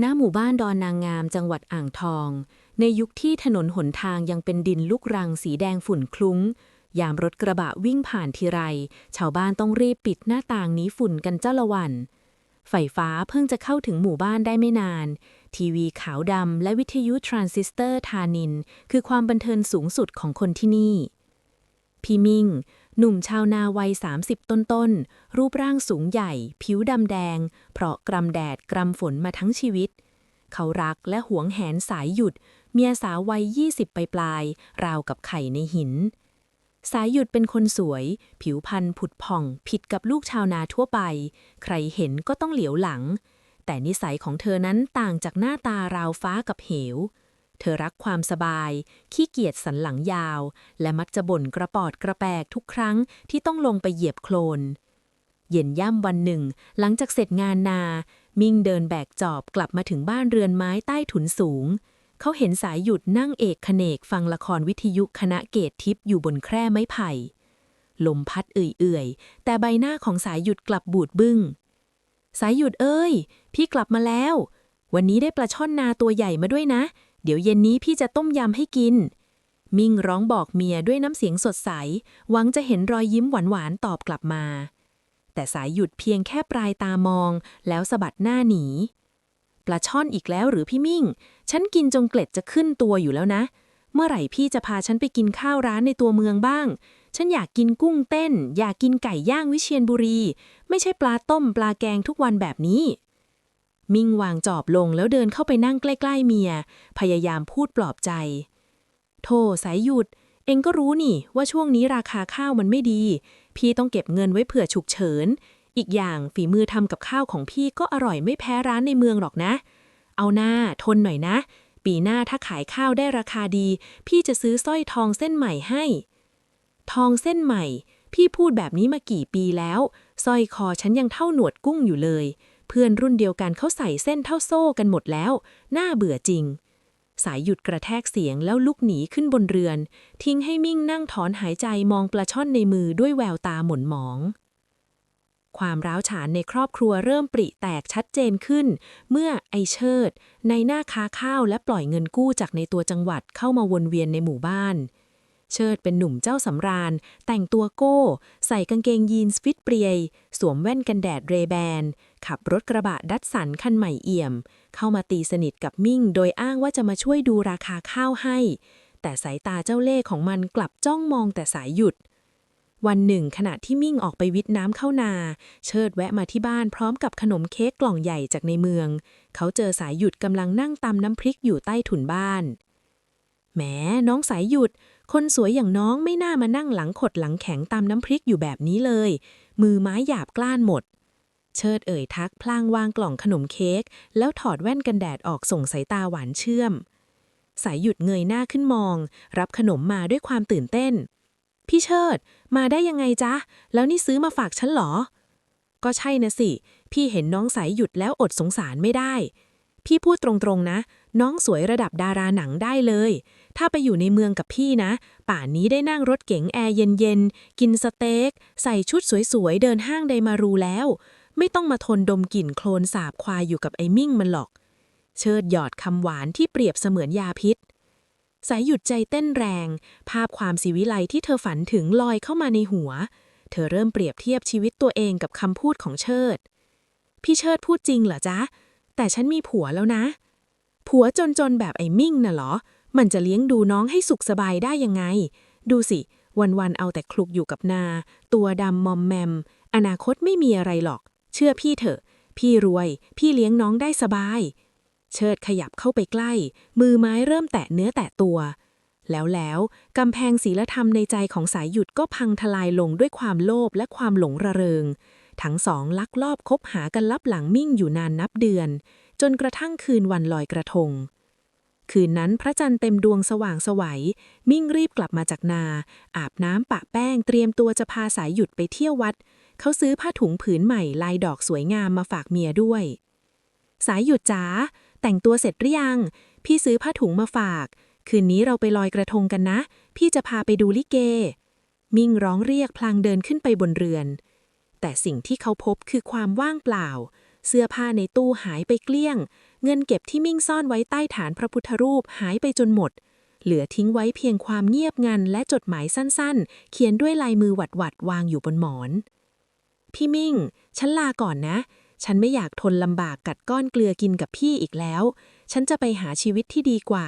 ณหมู่บ้านดอนนางงามจังหวัดอ่างทอง ในยุคที่ถนนหนทางยังเป็นดินลูกรังสีแดงฝุ่นคลุ้ง ยามรถกระบะวิ่งผ่านทีไร ชาวบ้านต้องรีบปิดหน้าต่างหนี้ฝุ่นกันเจ้าละวัน ไฟฟ้าเพิ่งจะเข้าถึงหมู่บ้านได้ไม่นาน ทีวีขาวดำและวิทยุทรานซิสเตอร์ทานิน คือความบันเทิงสูงสุดของคนที่นี่ พี่มิง หนุ่มชาวนาวัย 30 ต้นๆ รูปร่างสูงใหญ่ ผิวดำแดง เพราะกรำแดดกรำฝนมาทั้งชีวิต เขารักและหวงแหนสายหยุด เมียสาววัย 20ปลาย ราวกับไข่ในหิน สายหยุดเป็นคนสวย ผิวพรรณผุดผ่อง ผิดกับลูกชาวนาทั่วไป ใครเห็นก็ต้องเหลียวหลัง แต่นิสัยของเธอนั้นต่างจากหน้าตาราวฟ้ากับเหว เธอรักความสบาย ขี้เกียจสันหลังยาว และมักจะบ่นกระปอดกระแปกทุกครั้งที่ต้องลงไปเหยียบโคลน เย็นย่ำวันหนึ่ง หลังจากเสร็จงานนา มิ่งเดินแบกจอบกลับมาถึงบ้านเรือนไม้ใต้ถุนสูง เขาเห็นสายหยุดนั่งเอกขเนกฟังละครวิทยุคณะเกตทิพย์อยู่บนแคร่ไม้ไผ่ ลมพัดเอื่อยๆ แต่ใบหน้าของสายหยุดกลับบูดบึง้ง สายหยุดเอ้ย พี่กลับมาแล้ว วันนี้ได้ปลาช่อนนาตัวใหญ่มาด้วยนะ เดี๋ยวเย็นนี้พี่จะต้มยำให้กิน มิ่งร้องบอกเมียด้วยน้ำเสียงสดใส หวังจะเห็นรอยยิ้มหวานๆตอบกลับมา แต่สายหยุดเพียงแค่ปลายตามอง แล้วสะบัดหน้าหนี ปลาช่อนอีกแล้วหรือพี่มิ่ง ฉันกินจงเกล็ดจะขึ้นตัวอยู่แล้วนะ เมื่อไหร่พี่จะพาฉันไปกินข้าวร้านในตัวเมืองบ้าง ฉันอยากกินกุ้งเต้น อยากกินไก่ย่างวิเชียรบุรี ไม่ใช่ปลาต้มปลาแกงทุกวันแบบนี้ มิ่งวางจอบลงแล้วเดินเข้าไปนั่งใกล้ๆเมีย พยายามพูดปลอบใจ โธ่สายหยุด เองก็รู้นี่ว่าช่วงนี้ราคาข้าวมันไม่ดี พี่ต้องเก็บเงินไว้เผื่อฉุกเฉิน อีกอย่างฝีมือทำกับข้าวของพี่ก็อร่อยไม่แพ้ร้านในเมืองหรอกนะ เอาหน้าทนหน่อยนะ ปีหน้าถ้าขายข้าวได้ราคาดี พี่จะซื้อสร้อยทองเส้นใหม่ให้ ทองเส้นใหม่ พี่พูดแบบนี้มากี่ปีแล้วสร้อยคอฉันยังเท่าหนวดกุ้งอยู่เลย พื่อนรุ่นเดียวกันเขาใส่เส้นเท่าโซ่กันหมดแล้ว น่าเบื่อจริง สายหยุดกระแทกเสียงแล้วลุกหนีขึ้นบนเรือน ทิ้งให้มิ่งนั่งถอนหายใจมองปลาช่อนในมือด้วยแววตาหม่นหมอง ความร้าวฉานในครอบครัวเริ่มปริแตกชัดเจนขึ้น เมื่อไอเชิด ในหน้าค้าข้าวและปล่อยเงินกู้จากในตัวจังหวัดเข้ามาวนเวียนในหมู่บ้าน เชิดเป็นหนุ่มเจ้าสำราญ แต่งตัวโก้ ใส่กางเกงยีนส์ฟิตเปรียย สวมแว่นกันแดดเรแบน ขับรถกระบะดัตสันคันใหม่เอี่ยม เข้ามาตีสนิทกับมิ่ง โดยอ้างว่าจะมาช่วยดูราคาข้าวให้ แต่สายตาเจ้าเล่ห์ของมันกลับจ้องมองแต่สายหยุดวันหนึ่งขณะที่มิ่งออกไปวิทน้ำเข้านา เชิดแวะมาที่บ้านพร้อมกับขนมเค้กกล่องใหญ่จากในเมือง เขาเจอสายหยุดกำลังนั่งตำน้ำพริกอยู่ใต้ถุนบ้านแหมน้องสายหยุด คนสวยอย่างน้องไม่น่ามานั่งหลังขดหลังแข็งตำน้ำพริกอยู่แบบนี้เลย มือไม้หยาบกล้านหมด เชิดเอ่ยทักพลางวางกล่องขนมเค้ก แล้วถอดแว่นกันแดดออกส่งสายตาหวานเชื่อม สายหยุดเงยหน้าขึ้นมอง รับขนมมาด้วยความตื่นเต้น พี่เชิด มาได้ยังไงจ๊ะ แล้วนี่ซื้อมาฝากฉันเหรอ ก็ใช่นะสิ พี่เห็นน้องสายหยุดแล้วอดสงสารไม่ได้ พี่พูดตรงๆนะ น้องสวยระดับดาราหนังได้เลย ถ้าไปอยู่ในเมืองกับพี่นะ ป่านนี้ได้นั่งรถเก๋งแอร์เย็นๆ กินสเต็ก ใส่ชุดสวยๆ เดินห้างไดมารูแล้ว ไม่ต้องมาทนดมกลิ่นโคลนสาบควายอยู่กับไอ้มิ่งมันหรอก เชิดหยอดคำหวานที่เปรียบเสมือนยาพิษ สายหยุดใจเต้นแรง ภาพความสิวิไลที่เธอฝันถึงลอยเข้ามาในหัว เธอเริ่มเปรียบเทียบชีวิตตัวเองกับคำพูดของเชิด พี่เชิดพูดจริงเหรอจ๊ะ แต่ฉันมีผัวแล้วนะ ผัวจนๆแบบไอ้มิ่งน่ะเหรอ มันจะเลี้ยงดูน้องให้สุขสบายได้ยังไง ดูสิ วันๆเอาแต่คลุกอยู่กับนา ตัวดำมอมแมม อนาคตไม่มีอะไรหรอก เชื่อพี่เถอะ พี่รวย พี่เลี้ยงน้องได้สบาย เชิดขยับเข้าไปใกล้ มือไม้เริ่มแตะเนื้อแตะตัว แล้วแล้วกำแพงศีลธรรมในใจของสายหยุดก็พังทลายลงด้วยความโลภและความหลงระเริง ทั้งสองลักลอบคบหากันลับหลังมิ่งอยู่นานนับเดือน จนกระทั่งคืนวันลอยกระทง คืนนั้นพระจันทร์เต็มดวงสว่างไสวัย มิ่งรีบกลับมาจากนา อาบน้ำปะแป้งเตรียมตัวจะพาสายหยุดไปเที่ยววัด เขาซื้อผ้าถุงผืนใหม่ลายดอกสวยงามมาฝากเมียด้วย สายหยุดจ๋าแต่งตัวเสร็จหรือยัง พี่ซื้อผ้าถุงมาฝาก คืนนี้เราไปลอยกระทงกันนะ พี่จะพาไปดูลิเก มิ่งร้องเรียกพลางเดินขึ้นไปบนเรือน แต่สิ่งที่เขาพบคือความว่างเปล่า เสื้อผ้าในตู้หายไปเกลี้ยง เงินเก็บที่มิ่งซ่อนไว้ใต้ฐานพระพุทธรูปหายไปจนหมด เหลือทิ้งไว้เพียงความเงียบงันและจดหมายสั้นๆ เขียนด้วยลายมือหวัดๆวางอยู่บนหมอน พี่มิ่ง ฉันลาก่อนนะ ฉันไม่อยากทนลำบากกัดก้อนเกลือกินกับพี่อีกแล้ว ฉันจะไปหาชีวิตที่ดีกว่า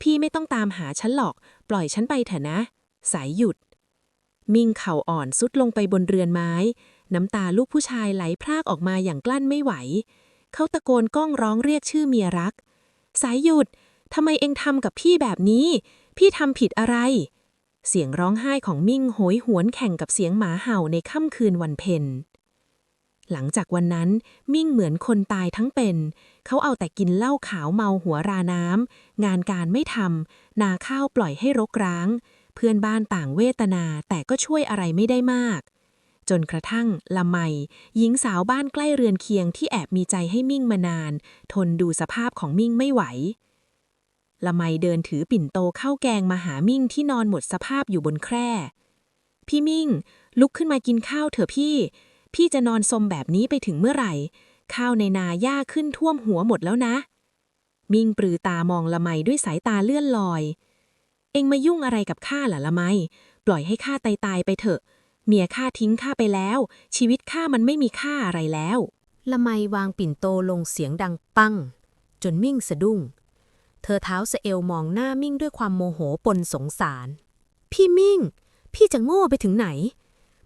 พี่ไม่ต้องตามหาฉันหรอก ปล่อยฉันไปเถอะนะ สายหยุดมิ่งเข่าอ่อนสุดลงไปบนเรือนไม้ น้ำตาลูกผู้ชายไหลพรากออกมาอย่างกลั้นไม่ไหว เขาตะโกนก้องร้องเรียกชื่อเมียรัก สายหยุดทำไมเองทำกับพี่แบบนี้ พี่ทำผิดอะไร เสียงร้องไห้ของมิ่งโหยหวนแข่งกับเสียงหมาเห่าในค่ำคืนวันเพ็ญหลังจากวันนั้นมิ่งเหมือนคนตายทั้งเป็น เขาเอาแต่กินเหล้าขาวเมาหัวราน้ำ งานการไม่ทำ นาข้าวปล่อยให้รกร้าง เพื่อนบ้านต่างเวทนาแต่ก็ช่วยอะไรไม่ได้มาก จนกระทั่งละไม หญิงสาวบ้านใกล้เรือนเคียงที่แอบมีใจให้มิ่งมานาน ทนดูสภาพของมิ่งไม่ไหว ละไมเดินถือปิ่นโตเข้าแกงมาหามิ่งที่นอนหมดสภาพอยู่บนแคร่ พี่มิ่ง ลุกขึ้นมากินข้าวเถอะพี่ พี่จะนอนสมแบบนี้ไปถึงเมื่อไหร่ ข้าวในนาหญ้าขึ้นท่วมหัวหมดแล้วนะ มิ่งปรือตามองละไมด้วยสายตาเลื่อนลอย เอ็งมายุ่งอะไรกับข้าล่ะละไม ปล่อยให้ข้าตายตายไปเถอะ เมียข้าทิ้งข้าไปแล้ว ชีวิตข้ามันไม่มีค่าอะไรแล้ว ละไมวางปิ่นโตลงเสียงดังปัง จนมิ่งสะดุ้ง เธอเท้าสเอวมองหน้ามิ่งด้วยความโมโหปนสงสาร พี่มิ่ง พี่จะโง่ไปถึงไหน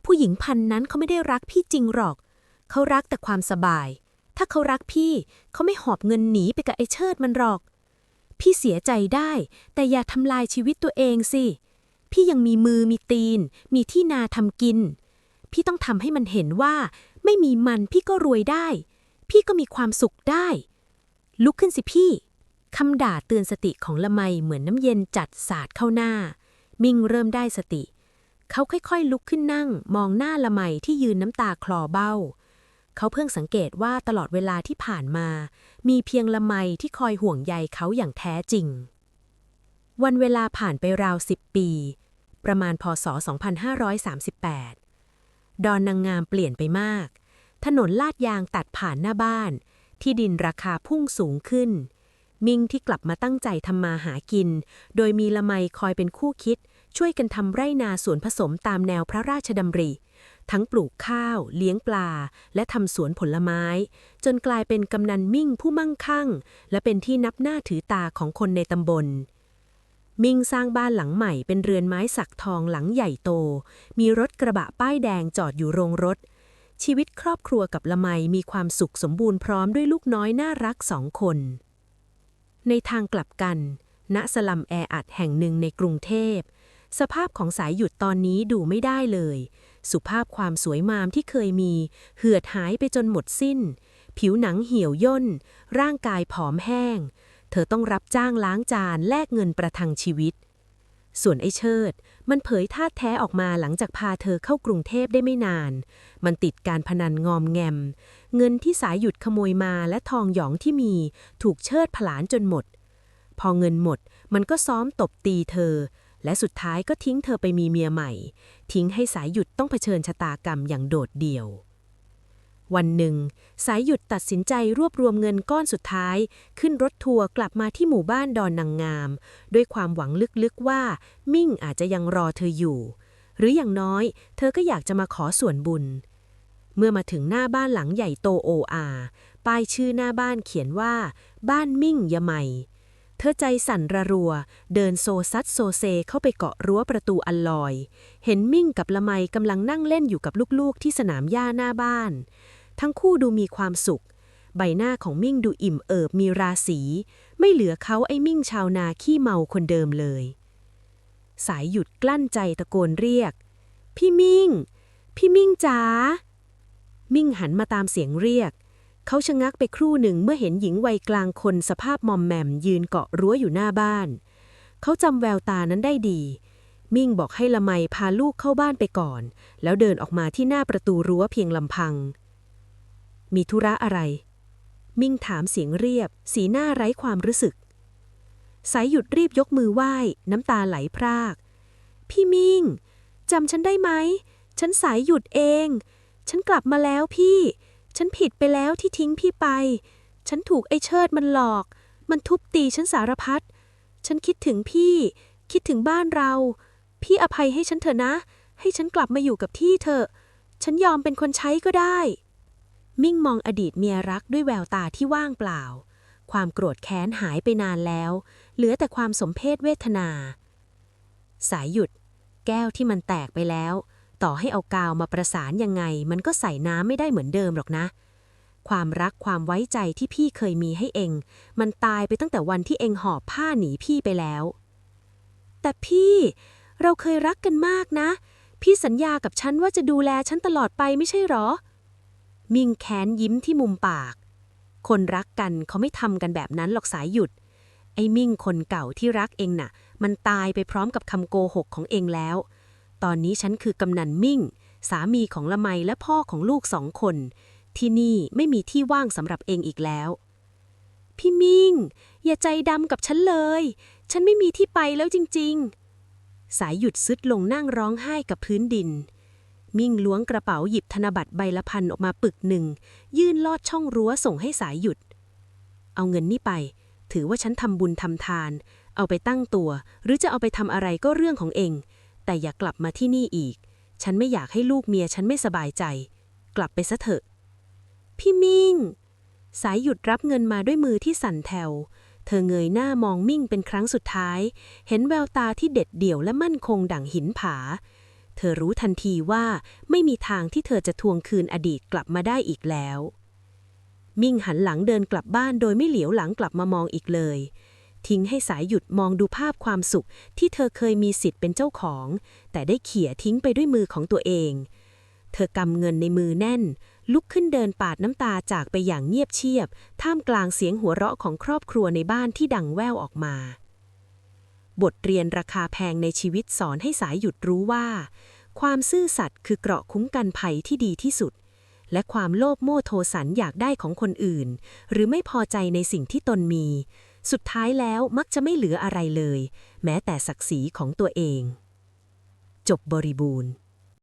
ผู้หญิงพันนั้นเขาไม่ได้รักพี่จริงหรอก เขารักแต่ความสบาย ถ้าเขารักพี่เขาไม่หอบเงินหนีไปกับไอ้เชิดมันหรอก พี่เสียใจได้ แต่อย่าทำลายชีวิตตัวเองสิ พี่ยังมีมือมีตีน มีที่นาทำกิน พี่ต้องทำให้มันเห็นว่า ไม่มีมันพี่ก็รวยได้ พี่ก็มีความสุขได้ ลุกขึ้นสิพี่คำด่าเตือนสติของละไมเหมือนน้ำเย็นจัดสาดเข้าหน้า มิ่งเริ่มได้สติ เขาค่อยๆลุกขึ้นนั่ง มองหน้าละไมที่ยืนน้ำตาคลอเบ้า เขาเพิ่งสังเกตว่าตลอดเวลาที่ผ่านมา มีเพียงละไมที่คอยห่วงใยเขาอย่างแท้จริง วันเวลาผ่านไปราวสิบปี ประมาณพศ 2538 ดอนนางงามเปลี่ยนไปมาก ถนนลาดยางตัดผ่านหน้าบ้าน ที่ดินราคาพุ่งสูงขึ้น มิ่งที่กลับมาตั้งใจทำมาหากิน โดยมีละไมคอยเป็นคู่คิด ช่วยกันทำไร่นาสวนผสมตามแนวพระราชดำริ ทั้งปลูกข้าว เลี้ยงปลา และทำสวนผลไม้ จนกลายเป็นกำนันมิ่งผู้มั่งคั่ง และเป็นที่นับหน้าถือตาของคนในตำบล มิ่งสร้างบ้านหลังใหม่เป็นเรือนไม้สักทองหลังใหญ่โต มีรถกระบะป้ายแดงจอดอยู่โรงรถ ชีวิตครอบครัวกับละไมมีความสุขสมบูรณ์พร้อมด้วยลูกน้อยน่ารักสองคน ในทางกลับกัน ณสลัมแออัดแห่งหนึ่งในกรุงเทพ สภาพของสายหยุดตอนนี้ดูไม่ได้เลย สุภาพความสวยงามที่เคยมี เหือดหายไปจนหมดสิ้น ผิวหนังเหี่ยวย่น ร่างกายผอมแห้ง เธอต้องรับจ้างล้างจานแลกเงินประทังชีวิต ส่วนไอ้เชิด มันเผยท่าแท้ออกมาหลังจากพาเธอเข้ากรุงเทพได้ไม่นาน มันติดการพนันงอมแงม เงินที่สายหยุดขโมยมาและทองหยองที่มี ถูกเชิดผลาญจนหมด พอเงินหมด มันก็ซ้อมตบตีเธอ และสุดท้ายก็ทิ้งเธอไปมีเมียใหม่ ทิ้งให้สายหยุดต้องเผชิญชะตากรรมอย่างโดดเดี่ยว วันหนึ่ง สายหยุดตัดสินใจรวบรวมเงินก้อนสุดท้าย ขึ้นรถทัวร์กลับมาที่หมู่บ้านดอนนางงาม ด้วยความหวังลึกๆว่า มิ่งอาจจะยังรอเธออยู่ หรืออย่างน้อย เธอก็อยากจะมาขอส่วนบุญ เมื่อมาถึงหน้าบ้านหลังใหญ่โตโออาป้ายชื่อหน้าบ้านเขียนว่า บ้านมิ่งยะไมเธอใจสั่นระรัว เดินโซซัดโซเซเข้าไปเกาะรั้วประตูอันลอย เห็นมิ่งกับละไมกำลังนั่งเล่นอยู่กับลูกๆที่สนามหญ้าหน้าบ้าน ทั้งคู่ดูมีความสุข ใบหน้าของมิ่งดูอิ่มเอิบมีราศี ไม่เหลือเขาไอ้มิ่งชาวนาขี้เมาคนเดิมเลย สายหยุดกลั้นใจตะโกนเรียก พี่มิ่ง พี่มิ่งจ๋า มิ่งหันมาตามเสียงเรียก เขาชะงักไปครู่หนึ่งเมื่อเห็นหญิงวัยกลางคนสภาพมอมแมมยืนเกาะรั้วอยู่หน้าบ้าน เขาจำแววตานั้นได้ดีมิ่งบอกให้ละไมพาลูกเข้าบ้านไปก่อน แล้วเดินออกมาที่หน้าประตูรั้วเพียงลำพัง มีธุระอะไร มิ่งถามเสียงเรียบ สีหน้าไร้ความรู้สึก สายหยุดรีบยกมือไหว้ น้ำตาไหลพราก พี่มิ่งจำฉันได้ไหม ฉันสายหยุดเอง ฉันกลับมาแล้วพี่ ฉันผิดไปแล้วที่ทิ้งพี่ไป ฉันถูกไอ้เชิดมันหลอก มันทุบตีฉันสารพัด ฉันคิดถึงพี่ คิดถึงบ้านเรา พี่อภัยให้ฉันเถอะนะ ให้ฉันกลับมาอยู่กับที่เถอะ ฉันยอมเป็นคนใช้ก็ได้ มิ่งมองอดีตเมียรักด้วยแววตาที่ว่างเปล่า ความโกรธแค้นหายไปนานแล้ว เหลือแต่ความสมเพศเวทนา สายหยุด แก้วที่มันแตกไปแล้ว ต่อให้เอากาวมาประสานยังไง มันก็ใส่น้ำไม่ได้เหมือนเดิมหรอกนะ ความรักความไว้ใจที่พี่เคยมีให้เอง มันตายไปตั้งแต่วันที่เองหอบผ้าหนีพี่ไปแล้ว แต่พี่เราเคยรักกันมากนะ พี่สัญญากับฉันว่าจะดูแลฉันตลอดไปไม่ใช่หรอ มิ่งแค้นยิ้มที่มุมปาก คนรักกันเขาไม่ทำกันแบบนั้นหรอกสายหยุด ไอ้มิ่งคนเก่าที่รักเองน่ะ มันตายไปพร้อมกับคำโกหกของเองแล้ว ตอนนี้ฉันคือกำนันมิ่ง สามีของละไมและพ่อของลูกสองคน ที่นี่ไม่มีที่ว่างสำหรับเองอีกแล้ว พี่มิ่ง อย่าใจดำกับฉันเลย ฉันไม่มีที่ไปแล้วจริง ๆ สายหยุดซึดลงนั่งร้องไห้กับพื้นดิน มิ่งล้วงกระเป๋าหยิบธนบัตรใบละพันออกมาปึกหนึ่ง ยื่นลอดช่องรั้วส่งให้สายหยุด เอาเงินนี่ไป ถือว่าฉันทำบุญทำทาน เอาไปตั้งตัว หรือจะเอาไปทำอะไรก็เรื่องของเอง แต่อย่ากลับมาที่นี่อีก ฉันไม่อยากให้ลูกเมียฉันไม่สบายใจ กลับไปซะเถอะ พี่มิ่ง สายหยุดรับเงินมาด้วยมือที่สั่นแถวเธอเงยหน้ามองมิ่งเป็นครั้งสุดท้าย เห็นแววตาที่เด็ดเดี่ยวและมั่นคงดั่งหินผา เธอรู้ทันทีว่าไม่มีทางที่เธอจะทวงคืนอดีตกลับมาได้อีกแล้ว มิ่งหันหลังเดินกลับบ้านโดยไม่เหลียวหลังกลับมามองอีกเลย ทิ้งให้สายหยุดมองดูภาพความสุขที่เธอเคยมีสิทธิ์เป็นเจ้าของ แต่ได้เขี่ยทิ้งไปด้วยมือของตัวเอง เธอกำเงินในมือแน่น ลุกขึ้นเดินปาดน้ำตาจากไปอย่างเงียบเชียบ ท่ามกลางเสียงหัวเราะของครอบครัวในบ้านที่ดังแว่วออกมา บทเรียนราคาแพงในชีวิตสอนให้สายหยุดรู้ว่า ความซื่อสัตย์คือเกราะคุ้มกันภัยที่ดีที่สุด และความโลภโมโทสันอยากได้ของคนอื่น หรือไม่พอใจในสิ่งที่ตนมี สุดท้ายแล้วมักจะไม่เหลืออะไรเลย แม้แต่ศักดิ์ศรีของตัวเอง จบบริบูรณ์